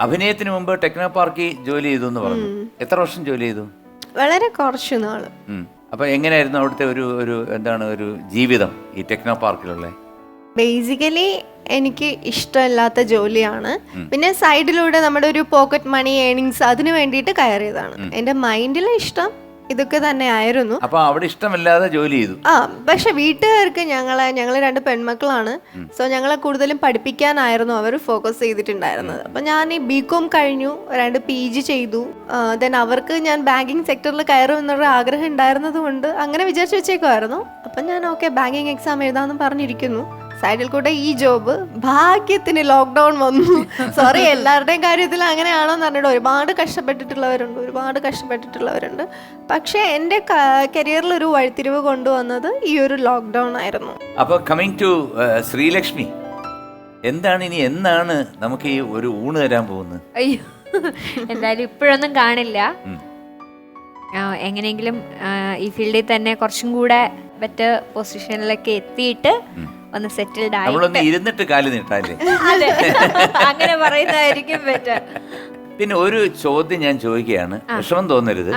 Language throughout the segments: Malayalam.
അഭിനയത്തിന് മുമ്പ് ടെക്നോ പാർക്കിൽ ജോലി ചെയ്തു എന്ന് പറഞ്ഞു. എത്ര വർഷം ജോലി ചെയ്തു? വളരെ കുറച്ചു നാൾ. അപ്പൊ എങ്ങനെയായിരുന്നു അവിടുത്തെ ഒരു ഒരു എന്താണ് ഒരു ജീവിതം ഈ ടെക്നോ പാർക്കിലുള്ള? ബേസിക്കലി എനിക്ക് ഇഷ്ടമില്ലാത്ത ജോലിയാണ്. പിന്നെ സൈഡിലൂടെ നമ്മുടെ ഒരു പോക്കറ്റ് മണി ഏണിങ്സ് അതിന് വേണ്ടിയിട്ട് കയറിയതാണ്. എന്റെ മൈൻഡിലെ ഇഷ്ടം ഇതൊക്കെ തന്നെ ആയിരുന്നു. അപ്പൊ അവിടെ ഇഷ്ടമില്ലാതെ ജോലി ചെയ്തു. ആ പക്ഷെ വീട്ടുകാർക്ക് ഞങ്ങളെ ഞങ്ങൾ രണ്ട് പെൺമക്കളാണ്. സോ ഞങ്ങളെ കൂടുതലും പഠിപ്പിക്കാനായിരുന്നു അവർ ഫോക്കസ് ചെയ്തിട്ടുണ്ടായിരുന്നത്. അപ്പൊ ഞാൻ ഈ ബി കോം കഴിഞ്ഞു രണ്ട് പി ജി ചെയ്തു. ദെൻ അവർക്ക് ഞാൻ ബാങ്കിങ് സെക്ടറിൽ കയറും എന്നുള്ള ആഗ്രഹം ഉണ്ടായിരുന്നത് കൊണ്ട് അങ്ങനെ വിചാരിച്ചു വെച്ചേക്കുമായിരുന്നു അപ്പം ഞാൻ ഓക്കെ ബാങ്കിങ് എക്സാം എഴുതാമെന്ന് പറഞ്ഞിരിക്കുന്നു. സൈഡിൽ കൂടെ ഈ ജോബ് ഭാഗ്യത്തിന് ലോക്ക്ഡൗൺ വന്നു. സോറി എല്ലാവരുടെയും കാര്യത്തിൽ അങ്ങനെയാണോന്ന് പറഞ്ഞിട്ട് ഒരുപാട് കഷ്ടപ്പെട്ടിട്ടുള്ളവരുണ്ട് ഒരുപാട് കഷ്ടപ്പെട്ടിട്ടുള്ളവരുണ്ട്. പക്ഷേ എന്റെ കരിയറിൽ ഒരു വഴിത്തിരിവ് കൊണ്ടുവന്നത് ഈ ഒരു ലോക്ക്ഡൗൺ ആയിരുന്നു. അപ്പോൾ കമ്മിങ് ടു ശ്രീലക്ഷ്മി എന്താണ് ഇനി എന്നാണ് നമുക്ക് ഈ ഒരു ഊണ് തരാൻ പോകുന്നത്? അയ്യോ എന്തായാലും ഇപ്പോഴൊന്നും കാണില്ല. എങ്ങനെയെങ്കിലും ഈ ഫീൽഡിൽ തന്നെ കുറച്ചും കൂടെ ബെറ്റർ പൊസിഷനിലൊക്കെ എത്തിയിട്ട് ഒന്ന് സെറ്റിൽഡ് ആയി നമ്മളൊന്ന് ഇരുന്നിട്ട് കാൽ നീട്ടാല്ലേ? അതെ. അങ്ങനെ പറയുന്നതായിരിക്കും ബെറ്റർ പിന്നെ ഒരു ചോദ്യം ഞാൻ ചോദിക്കുകയാണ്. വിഷമം തോന്നരുത്.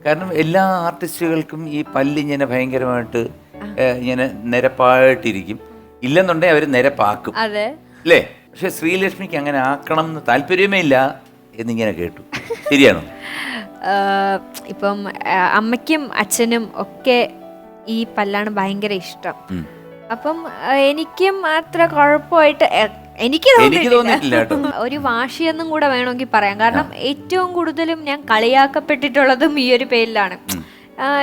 കാരണം എല്ലാ ആർട്ടിസ്റ്റുകൾക്കും ഈ പല്ല് ഇങ്ങനെ ഭയങ്കരമായിട്ട് ഇങ്ങനെ നിരപ്പായിട്ടിരിക്കും. ഇല്ലെന്നുണ്ടെങ്കിൽ അവർ നിരപ്പാക്കും. അതെ. അല്ലേ പക്ഷെ ശ്രീലക്ഷ്മിക്ക് അങ്ങനെ ആക്കണം എന്ന് താല്പര്യമേ ഇല്ല എന്നിങ്ങനെ കേട്ടു. ശരിയാണോ? ഇപ്പം അമ്മയ്ക്കും അച്ഛനും ഒക്കെ ഈ പല്ലാണ് ഭയങ്കര ഇഷ്ടം. അപ്പം എനിക്ക് അത്ര കുഴപ്പമായിട്ട് എനിക്ക് തോന്നിയിട്ടില്ല. ഒരു വാശിയെന്നും കൂടെ വേണമെങ്കിൽ പറയാം. കാരണം ഏറ്റവും കൂടുതലും ഞാൻ കളിയാക്കപ്പെട്ടിട്ടുള്ളതും ഈ ഒരു പേരിലാണ്.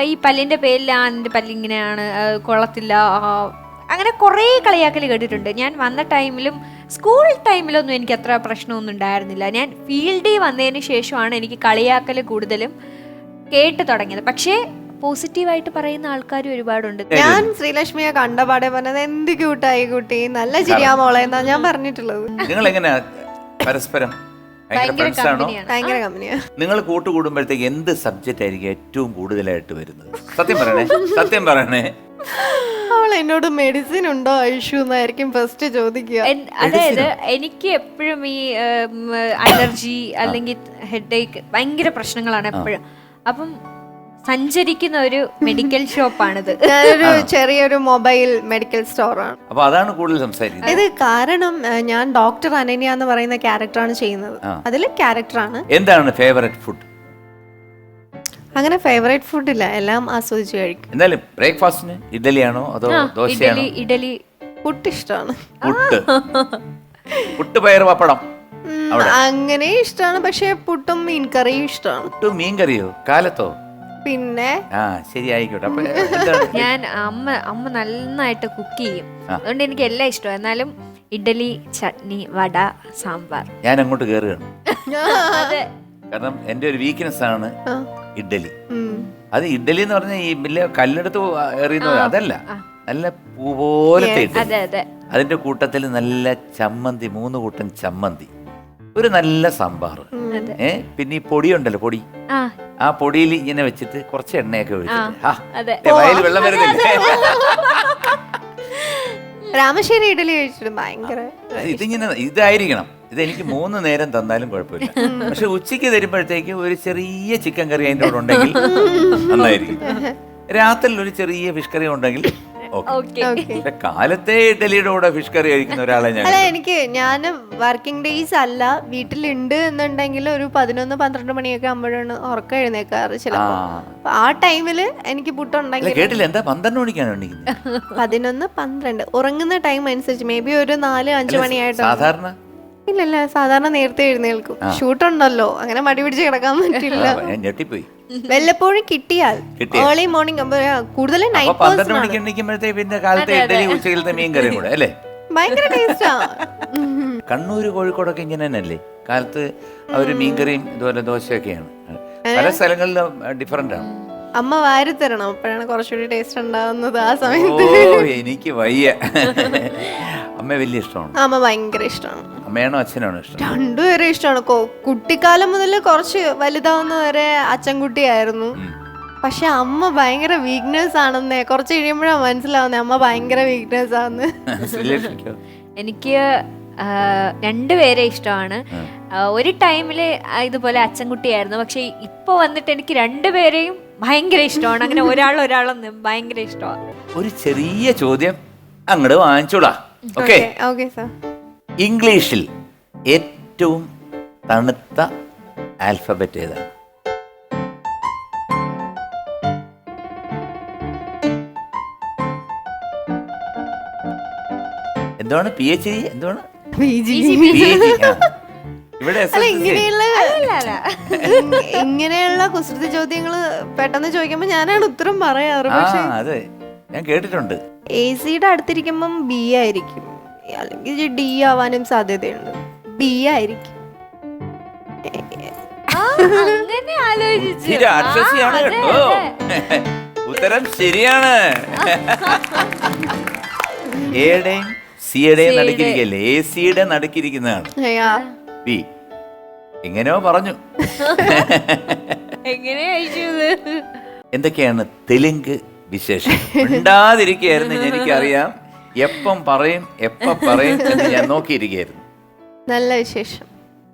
ഈ പല്ലിന്റെ പേരിൽ ആ നിന്റെ പല്ലിങ്ങനെയാണ് കൊള്ളത്തില്ല അങ്ങനെ കുറേ കളിയാക്കൽ കേട്ടിട്ടുണ്ട്. ഞാൻ വന്ന ടൈമിലും സ്കൂൾ ടൈമിലൊന്നും എനിക്ക് അത്ര പ്രശ്നമൊന്നും ഉണ്ടായിരുന്നില്ല. ഞാൻ ഫീൽഡിൽ വന്നതിന് ശേഷമാണ് എനിക്ക് കളിയാക്കൽ കൂടുതലും കേട്ട് തുടങ്ങിയത്. പക്ഷേ പോസിറ്റീവായിട്ട് പറയുന്ന ആൾക്കാർ ഒരുപാടുണ്ട്. ഞാൻ ശ്രീലക്ഷ്മിയെ കണ്ടപാടെ പറഞ്ഞത് എന്ത് ക്യൂട്ടായി കുട്ടി. നല്ല ചിരിയാ മോളെ എന്നാ ഞാൻ പറഞ്ഞിട്ടുള്ളത്. നിങ്ങൾ എങ്ങനെയാ പരസ്പരം? ഭയങ്കര കമ്പനിയാണ് നിങ്ങൾ കൂട്ടുകൂടുമ്പോഴത്തേക്ക് എന്ത് സബ്ജക്റ്റ് ആയിരിക്കും ഏറ്റവും കൂടുതലായിട്ട് വരുന്നത്? സത്യം പറയണേ സത്യം പറയണേ. അവൾ എന്നോട് മെഡിസിൻ ഉണ്ടോ ഐഷു എന്നായിരിക്കും ഫസ്റ്റ് ചോദിക്കുക. അതായത് എനിക്ക് എപ്പോഴും ഈ അലർജി അല്ലെങ്കിൽ ഹെഡ് ഏക്ക് ഭയങ്കര പ്രശ്നങ്ങളാണ് എപ്പോഴും. അപ്പം സഞ്ചരിക്കുന്ന ഒരു മെഡിക്കൽ ഷോപ്പാണിത് ഒരു ചെറിയൊരു മൊബൈൽ മെഡിക്കൽ സ്റ്റോറാണ് അപ്പൊ അതാണ് കൂടുതൽ സംസാരിക്കുന്നത്. ഇത് കാരണം ഞാൻ ഡോക്ടർ അനന്യ എന്ന് പറയുന്ന ക്യാരക്ടറാണ് ചെയ്യുന്നത്. അതിൽ ക്യാരക്ടറാണ് എന്താണ് ഫേവറേറ്റ് ഫുഡ് അങ്ങനെ ഫേവറേറ്റ് ഫുഡ് ഇല്ല. എല്ലാം ആസ്വദിച്ച് കഴിക്കും. എന്തായാലും ബ്രേക്ക്ഫാസ്റ്റിന് ഇഡലിയാണോ അതോ ദോശയാണോ? ഇഡലി ഇഡലി പുട്ട് ഇഷ്ടമാണ് പുട്ട്. പുട്ട് പയർ പപ്പടം അങ്ങനെ ഇഷ്ടമാണ് പക്ഷെ പുട്ടും മീൻ കറിയും ഇഷ്ടമാണ് പുട്ടും മീൻ കറിയോ കാലത്തോ? പിന്നെ ആ ശരി ആയിക്കോട്ടെ അപ്പൊ എന്താണ് ഞാൻ അമ്മ അമ്മ നന്നായിട്ട് കുക്ക് ചെയ്യും. അതുകൊണ്ട് എനിക്ക് എല്ലാം ഇഷ്ടം. എന്നാലും ഇഡലി ചട്നി വട സാമ്പാർ. ഞാൻ അങ്ങോട്ട് കേറുകയാണ്. അതെ. കാരണം എന്റെ ഒരു വീക്ക്നെസ് ആണ് ആ. ഇഡലി ഉം. അത് ഇഡലി എന്ന് പറഞ്ഞാൽ ഈ വലിയ കല്ലെടുത്ത് എറിയുന്ന അതല്ല. നല്ല പൂ പോലത്തെ അതെ അതെ. അതിന്റെ കൂട്ടത്തിൽ നല്ല ചമ്മന്തി മൂന്ന് കൂട്ടം ചമ്മന്തി. ഒരു നല്ല സാമ്പാർ അതെ. ഏ പിന്നെ ഈ പൊടി ഉണ്ടല്ലോ പൊടി. ആ. പൊടിയിൽ ഇങ്ങനെ വെച്ചിട്ട് കുറച്ച് എണ്ണയൊക്കെ ഒഴിച്ചിട്ട്. വയൽ വെള്ളം വരുന്നില്ലേ? രാമശ്ശേരി ഇഡലി കഴിച്ചിട്ട് ഭയങ്കര ഇതിങ്ങനെ ഇതായിരിക്കണം. ഇത് എനിക്ക് മൂന്ന് നേരം തന്നാലും കുഴപ്പമില്ല. പക്ഷെ ഉച്ചയ്ക്ക് തരുമ്പോഴത്തേക്ക് ഒരു ചെറിയ ചിക്കൻ കറി അതിന്റെ കൂടെ ഉണ്ടെങ്കിൽ നന്നായിരിക്കും. രാത്രിയിൽ ഒരു ചെറിയ ഫിഷ് കറി ഉണ്ടെങ്കിൽ ഓക്കെ. കാലത്തെ ഇഡലിയുടെ കൂടെ ഫിഷ് കറി കഴിക്കുന്ന ഒരാളെ ഞാൻ അല്ല എനിക്ക് ഞാൻ വർക്കിംഗ് ഡേയ്സ് അല്ല വീട്ടിലുണ്ട് എന്നുണ്ടെങ്കിൽ ഒരു പതിനൊന്ന് പന്ത്രണ്ട് മണിയൊക്കെ ആകുമ്പോഴാണ് ഉറക്കം എഴുന്നേക്കാറ് ചിലപ്പോ. ചിലപ്പോൾ അപ്പൊ ആ ടൈമിൽ എനിക്ക് പുട്ടുണ്ടെങ്കിൽ കേട്ടില്ല എന്താ പന്ത്രണ്ട് മണിക്കാണ് എണീക്കുന്നത്? പതിനൊന്ന് പന്ത്രണ്ട്. ഉറങ്ങുന്ന ടൈം അനുസരിച്ച് മേ ബി ഒരു നാല് അഞ്ച് മണിയായിട്ട് സാധാരണ? ഇല്ലല്ല സാധാരണ നേരത്തെ എഴുന്നേൽക്കും. ഷൂട്ടുണ്ടല്ലോ അങ്ങനെ മടി പിടിച്ച് കിടക്കാൻ പറ്റില്ല. ഞാൻ ഞെട്ടിപ്പോയി. വല്ലപ്പോഴും കിട്ടിയാൽ കിട്ടിയാൽ. ഏർലി മോർണിംഗ് കൂടുതലും അപ്പൊ നൈറ്റ് പന്ത്രണ്ട് പേഴ്സൺ മണിക്ക് എണീക്കുമ്പോഴത്തേക്ക് പിന്നെ കാലത്തെ ഇഡലി ഉച്ചയിലത്തെ മീൻ കറിയും കൂടെ അല്ലേ? ഭയങ്കര ടേസ്റ്റാ കണ്ണൂര് കോഴിക്കോടൊക്കെ ഇങ്ങനെ തന്നെയല്ലേ? കാലത്ത് അവർ മീൻകറിയും ഇതുപോലെ ദോശയൊക്കെയാണ്. പല സ്ഥലങ്ങളിലും ഡിഫറെന്റ് ആണ്. അമ്മ വാരി തരണം. അപ്പോഴാണ് കുറച്ചുകൂടി ടേസ്റ്റ് ഉണ്ടാവുന്നത് ആ ഓ സമയത്ത് എനിക്ക് വയ്യ. അമ്മ വലിയ ഇഷ്ടമാണ്. അമ്മ ഭയങ്കര ഇഷ്ടമാണ്. അമ്മയാണോ അച്ഛനാണോ ഇഷ്ടം? രണ്ടുപേരും ഇഷ്ടമാണ്. കുട്ടിക്കാലം മുതൽ കുറച്ച് വലുതാവുന്ന വരെ അച്ഛൻകുട്ടിയായിരുന്നു. പക്ഷെ അമ്മ ഭയങ്കര വീക്ക്നെസ് ആണെന്നേ. കുറച്ച് കഴിയുമ്പോഴാണ് മനസ്സിലാവുന്നേ അമ്മ ഭയങ്കര വീക്ക്നെസ് ആണെന്ന് എനിക്ക് രണ്ടുപേരെ ഇഷ്ടമാണ്. ഒരു ടൈമിൽ ഇതുപോലെ അച്ഛൻകുട്ടിയായിരുന്നു. പക്ഷെ ഇപ്പൊ വന്നിട്ട് എനിക്ക് രണ്ടുപേരെയും ഭയങ്കര ഇഷ്ടമാണ്. അങ്ങനെ ഒരാൾ ഒരാളൊന്നും ഭയങ്കര ഇഷ്ടമാണ്. ഒരു ചെറിയ ചോദ്യം അങ്ങോട്ട് വാങ്ങിച്ചോളാം ഓക്കെ ഓക്കെ സാർ. ഇംഗ്ലീഷിൽ ഏറ്റവും തണുത്ത ആൽഫബറ്റ് ഏതാണ്? എന്താണ് പി എച്ച് ഡി എന്താണ് പി ജി ഇവിടെ. ഇങ്ങനെയുള്ള ഇങ്ങ- ഇങ്ങനെയുള്ള കുസൃതി ചോദ്യങ്ങൾ പെട്ടെന്ന് ചോദിക്കുമ്പോ ഞാനാണ് ഉത്തരം പറയാറ്. അതെ. ഞാൻ കേട്ടിട്ടുണ്ട്. എ സിയുടെ അടുത്തിരിക്കുമ്പം ബി ആയിരിക്കും. അല്ലെങ്കിൽ ഡി ആവാനും സാധ്യതയുണ്ട്. ബി ആയിരിക്കും. അങ്ങനെ ആലോചിച്ചു. ഇത് രാക്ഷസിയാണ് ആ, അതെ, കേട്ടോ. ഉത്തരം ശരിയാണ്. എയുടെയും സിയുടെയും നടുക്കിരിക്കല്ലേ? എ സിയുടെ നടുക്കിരിക്കുന്നതാണ്. അയ്യാ. ബി. എങ്ങനെയോ പറഞ്ഞു. എങ്ങനെ അയച്ചു എന്തൊക്കെയാണ് തെലുങ്ക് വിശേഷം ഉണ്ടാതിരിക്കുകയായിരുന്നു എനിക്കറിയാം. എപ്പം പറയും എപ്പം പറയും എന്ന് ഞാൻ നോക്കിയിരിക്കുകയായിരുന്നു. നല്ല വിശേഷം.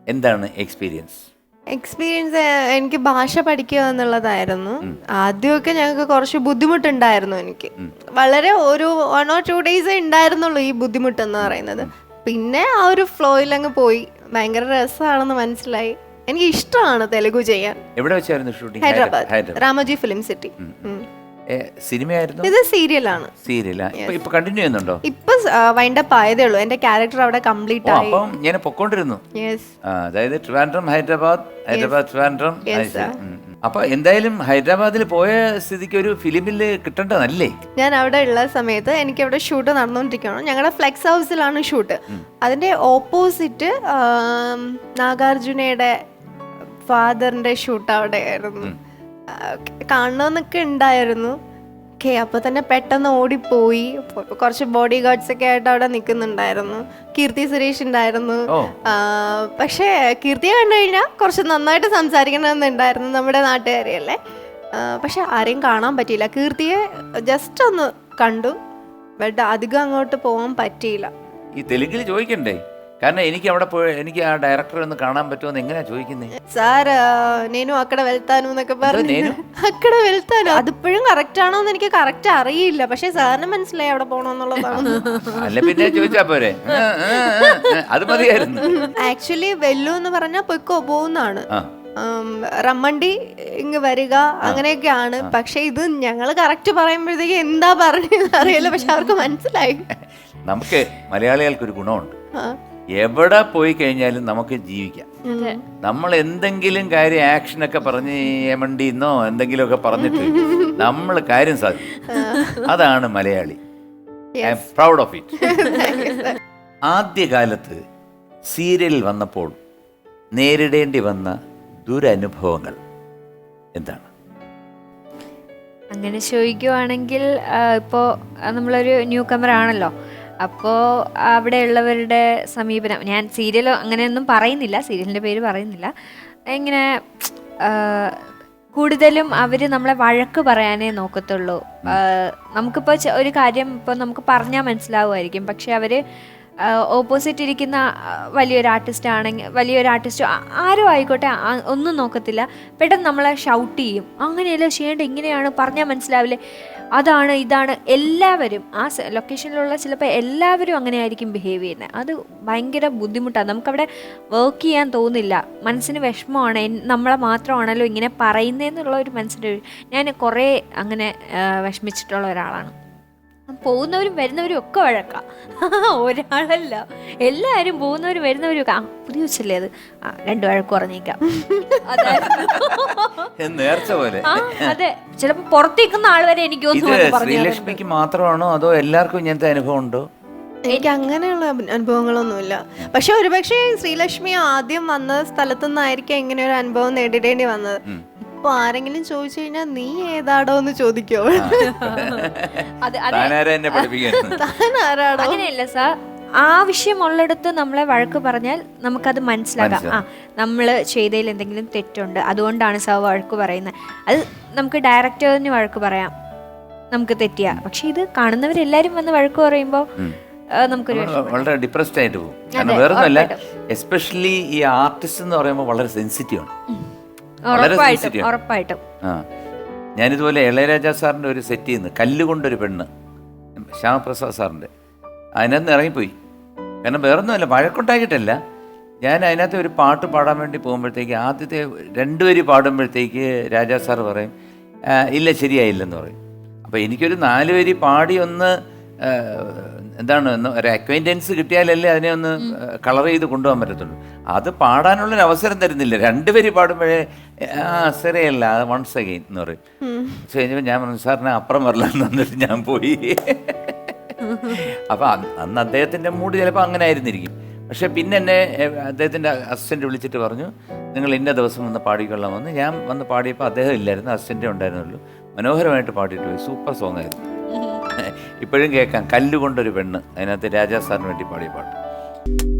എന്താണ് എക്സ്പീരിയൻസ് എക്സ്പീരിയൻസ് എനിക്ക് ഭാഷ പഠിക്കുക എന്നുള്ളതായിരുന്നു. ആദ്യമൊക്കെ ഞങ്ങൾക്ക് കുറച്ച് ബുദ്ധിമുട്ടുണ്ടായിരുന്നു എനിക്ക്. വളരെ ഒരു വൺ ഓർ ടു ഡേയ്സ് ഉണ്ടായിരുന്നുള്ളൂ ഈ ബുദ്ധിമുട്ടെന്ന് പറയുന്നത്. പിന്നെ ആ ഒരു ഫ്ലോയിൽ അങ്ങ് പോയി. ഭയങ്കര രസമാണെന്ന് മനസ്സിലായി. എനിക്ക് ഇഷ്ടമാണ് തെലുഗു ചെയ്യാൻ. എവിടെ വെച്ചായിരുന്നു ഹൈദരാബാദ്. രാമജി ഫിലിം സിറ്റി സിനിമയായിരുന്നു? ഇത് സീരിയലാണ്. സീരിയലാ? ഇപ്പൊ കണ്ടിന്യൂ ചെയ്യുന്നുണ്ടോ? ഇപ്പൊ വൈൻഡപ്പ് ആയതേ ഉള്ളൂ. എന്റെ ക്യാരക്ടർ അവിടെ കംപ്ലീറ്റ് ആയി. അപ്പം ഞാൻ പൊക്കോണ്ടിരുന്നു. അതായത് ട്രിവാൻഡ്രം ഹൈദരാബാദ് ഹൈദരാബാദ് ട്രിവാൻഡ്രം. അപ്പൊ എന്തായാലും ഹൈദരാബാദിൽ പോയ സ്ഥിതിക്ക് ഒരു ഫിലിമിൽ കിട്ടേണ്ടതല്ലേ? ഞാൻ അവിടെ ഉള്ള സമയത്ത് എനിക്ക് അവിടെ ഷൂട്ട് നടന്നുകൊണ്ടിരിക്കുകയാണ് ഞങ്ങളുടെ ഫ്ലെക്സ് ഹൗസിലാണ് ഷൂട്ട് അതിന്റെ ഓപ്പോസിറ്റ് നാഗാർജുനയുടെ ഫാദറിന്റെ ഷൂട്ട് അവിടെ ആയിരുന്നു. കാണണമെന്നൊക്കെ ഉണ്ടായിരുന്നു ഓക്കെ അപ്പോൾ തന്നെ പെട്ടെന്ന് ഓടിപ്പോയി. കുറച്ച് ബോഡി ഗാർഡ്സ് ഒക്കെ ആയിട്ട് അവിടെ നിൽക്കുന്നുണ്ടായിരുന്നു കീർത്തി സുരേഷ് ഉണ്ടായിരുന്നു പക്ഷേ കീർത്തിയെ കണ്ടു കഴിഞ്ഞാൽ കുറച്ച് നന്നായിട്ട് സംസാരിക്കണമെന്നുണ്ടായിരുന്നു നമ്മുടെ നാട്ടുകാരെയല്ലേ? പക്ഷെ ആരെയും കാണാൻ പറ്റിയില്ല. കീർത്തിയെ ജസ്റ്റ് ഒന്ന് കണ്ടു. ബട്ട് അധികം അങ്ങോട്ട് പോകാൻ പറ്റിയില്ല. ഈ തെലുങ്കിൽ ചോദിക്കണ്ടേ? കാരണം എനിക്ക് അവിടെ പോയി എനിക്ക് ആ ഡയറക്ടറെ ഒന്ന് കാണാൻ പറ്റുമെന്ന് എങ്ങനെയാ ചോദിക്കുന്നത് സാർ నేను అక్కడ వెళ్తాను എന്നൊക്കെ പറഞ്ഞു నేను? അക്കട വെൽത്താനോ അതിപ്പോഴും കറക്റ്റ് ആണോ എന്ന് എനിക്ക് കറക്റ്റ് അറിയില്ല പക്ഷെ സാറിന് മനസ്സിലായി അവിടെ പോകണമെന്നുള്ളതാണ് അല്ല പിന്നെ ചോദിച്ചാ പോരെ ആ, ആ, ആ, ആ, അത് മതിയായിരുന്നു ആക്ച്വലി വെല്ലു എന്ന് പറഞ്ഞാൽ പൊയ്ക്കോ പോകുന്നതാണ് ആ ഉം, റമ്മണ്ടി ഇങ്ങ് വരിക അങ്ങനെയൊക്കെയാണ് പക്ഷെ ഇത് ഞങ്ങൾ കറക്റ്റ് പറയുമ്പോഴത്തേക്ക് എന്താ പറഞ്ഞത് അറിയില്ല പക്ഷെ അവർക്ക് മനസ്സിലായി നമുക്ക് മലയാളികൾക്ക് ഒരു ഗുണമുണ്ട് ആ. എവിടെ പോയി കഴിഞ്ഞാലും നമുക്ക് ജീവിക്കാം. നമ്മൾ എന്തെങ്കിലും കാര്യം ആക്ഷനൊക്കെ പറഞ്ഞ് എമണ്ടിന്നോ എന്തെങ്കിലുമൊക്കെ പറഞ്ഞിട്ട് നമ്മൾ കാര്യം സാധിക്കും. അതാണ് Malayali. I am proud of it ആദ്യകാലത്ത് സീരിയൽ വന്നപ്പോൾ നേരിടേണ്ടി വന്ന ദുരനുഭവങ്ങൾ എന്താണ്? അങ്ങനെ ചോദിക്കുവാണെങ്കിൽ ഇപ്പോൾ നമ്മളൊരു ന്യൂ കമർ ആണല്ലോ. അപ്പോൾ അവിടെയുള്ളവരുടെ സമീപനം. ഞാൻ സീരിയലോ അങ്ങനെയൊന്നും പറയുന്നില്ല. സീരിയലിന്റെ പേര് പറയുന്നില്ല. ഇങ്ങനെ കൂടുതലും അവർ നമ്മളെ വഴക്ക് പറയാനേ നോക്കത്തുള്ളൂ. നമുക്കിപ്പോൾ ഒരു കാര്യം ഇപ്പോൾ നമുക്ക് പറഞ്ഞാൽ മനസ്സിലാവുമായിരിക്കും. പക്ഷെ അവർ ഓപ്പോസിറ്റ് ഇരിക്കുന്ന വലിയൊരു ആർട്ടിസ്റ്റ് ആണെങ്കിൽ വലിയൊരു ആർട്ടിസ്റ്റ് ആരും ആയിക്കോട്ടെ ഒന്നും നോക്കത്തില്ല. പെട്ടെന്ന് നമ്മളെ ഷൗട്ട് ചെയ്യും. അങ്ങനെയല്ല ചെയ്യേണ്ട ഇങ്ങനെയാണ് പറഞ്ഞാൽ മനസ്സിലാവില്ലേ? അതാണ് ഇതാണ് എല്ലാവരും ആ ലൊക്കേഷനിലുള്ള ചിലപ്പോൾ എല്ലാവരും അങ്ങനെ ആയിരിക്കും ബിഹേവ് ചെയ്യുന്നത്. അത് ഭയങ്കര ബുദ്ധിമുട്ടാണ്. നമുക്കവിടെ വർക്ക് ചെയ്യാൻ തോന്നില്ല. മനസ്സിന് വിഷമമാണ്. നമ്മളെ മാത്രമാണല്ലോ ഇങ്ങനെ പറയുന്നതെന്നുള്ള ഒരു മനസ്സിന്റെ ഞാൻ കുറേ അങ്ങനെ വിഷമിച്ചിട്ടുള്ള ഒരാളാണ്. പോകുന്നവരും വരുന്നവരും ഒക്കെ വഴക്കാം. ഒരാളല്ല. എല്ലാവരും പോകുന്നവരും വരുന്നവരും ഒക്കെ. ആ പുതിയ ഉച്ചല്ലേ അത്? ആ രണ്ടു വഴക്ക് കുറഞ്ഞേക്കാം. നേർച്ച പോലെ. അതെ. ചിലപ്പോ പുറത്തേക്കുന്ന ആൾ വരെ എനിക്ക്. ശ്രീലക്ഷ്മിക്ക് മാത്രമാണോ അതോ എല്ലാവർക്കും ഇങ്ങനത്തെ അനുഭവം ഉണ്ടോ? എനിക്ക് അങ്ങനെയുള്ള അനുഭവങ്ങളൊന്നുമില്ല. പക്ഷെ ഒരുപക്ഷെ ശ്രീലക്ഷ്മി ആദ്യം വന്ന സ്ഥലത്തു നിന്നായിരിക്കും ഇങ്ങനെ ഒരു അനുഭവം നേരിടേണ്ടി വന്നത്. ഇപ്പൊ ആരെങ്കിലും ചോദിച്ചു കഴിഞ്ഞാൽ നീ ഏതാടോ എന്ന് ചോദിക്കോ. അത് അത് താനാരാ എന്നെ പഠിപ്പിക്കാൻ താൻ ആരാടോ അങ്ങനെയല്ല സാർ ആവശ്യമുള്ളിടത്ത് നമ്മളെ വഴക്ക് പറഞ്ഞാൽ നമുക്കത് മനസ്സിലാക്കാം. ആ നമ്മൾ ചെയ്തതിൽ എന്തെങ്കിലും തെറ്റുണ്ട്? അതുകൊണ്ടാണ് സാർ വഴക്ക് പറയുന്നത്. അത് നമുക്ക് ഡയറക്ടറിന് വഴക്ക് പറയാം. നമുക്ക് തെറ്റിയാ. പക്ഷെ ഇത് കാണുന്നവരെല്ലാരും വന്ന് വഴക്ക് പറയുമ്പോൾ ആ, നമുക്കൊരു നമ്മൾ വളരെ ഡിപ്രസ്ഡ് ആയിട്ട് പോകും. കാരണം വേറൊന്നുമല്ല എസ്പെഷ്യലി ഈ ആർട്ടിസ്റ്റ് എന്ന് പറയുമ്പോൾ വളരെ സെൻസിറ്റീവ് ആണ്. ഉറപ്പായിട്ടും sensitive ആണ്. ഉറപ്പായിട്ടും. ആ. ഞാനിതുപോലെ ഇളയരാജ സാറിന്റെ ഒരു സെറ്റ് ചെയ്യുന്നു. കല്ലുകൊണ്ടൊരു പെണ്ണ്. ശ്യാമപ്രസാദ് സാറിന്റെ അതിനകത്ത് ഇറങ്ങിപ്പോയി. കാരണം വേറൊന്നുമല്ല വഴക്കുണ്ടാക്കിയിട്ടല്ല. ഞാൻ അതിനകത്ത് ഒരു പാട്ട് പാടാൻ വേണ്ടി പോകുമ്പോഴത്തേക്ക് ആദ്യത്തെ രണ്ടുപേര് പാടുമ്പോഴത്തേക്ക് രാജാ സാർ പറയും "ആ, ഇല്ല ശരിയായില്ലെന്ന് പറയും. അപ്പോൾ എനിക്കൊരു നാല് വരി പാടി ഒന്ന് എന്താണ് ഒരു അക്വൈന്റൻസ് കിട്ടിയാലല്ലേ അതിനെ ഒന്ന് കളർ ചെയ്ത് കൊണ്ടുപോകാൻ പറ്റത്തുള്ളൂ. അത് പാടാനുള്ളൊരു അവസരം തരുന്നില്ല. രണ്ടുപേര് പാടുമ്പോഴേ ആ ശരിയല്ല അത് വൺസ് അഗെയിൻ എന്ന് പറയും. പക്ഷെ കഴിഞ്ഞപ്പോൾ ഞാൻ പറഞ്ഞു സാറിന് അപ്പുറം വരില്ല എന്നിട്ട് ഞാൻ പോയി. അപ്പൊ അന്ന് അദ്ദേഹത്തിന്റെ മൂഡ് ചിലപ്പോൾ അങ്ങനെ ആയിരുന്നിരിക്കും. പക്ഷെ പിന്നെ എന്നെ അദ്ദേഹത്തിന്റെ അസിസ്റ്റന്റ് വിളിച്ചിട്ട് പറഞ്ഞു നിങ്ങൾ ഇന്ന ദിവസം വന്ന് പാടിക്കൊള്ളാമെന്ന് ഞാൻ വന്ന് പാടിയപ്പോൾ അദ്ദേഹം ഇല്ലായിരുന്നു അസിസ്റ്റന്റേ ഉണ്ടായിരുന്നുള്ളൂ. മനോഹരമായിട്ട് പാടിയിട്ട് പോയി. സൂപ്പർ സോങ് ആയിരുന്നു. ഇപ്പോഴും കേൾക്കാം. കല്ലുകൊണ്ടൊരു പെണ്ണ്. അതിനകത്ത് രാജാ സാറിന് വേണ്ടി പാടിയ പാട്ട്.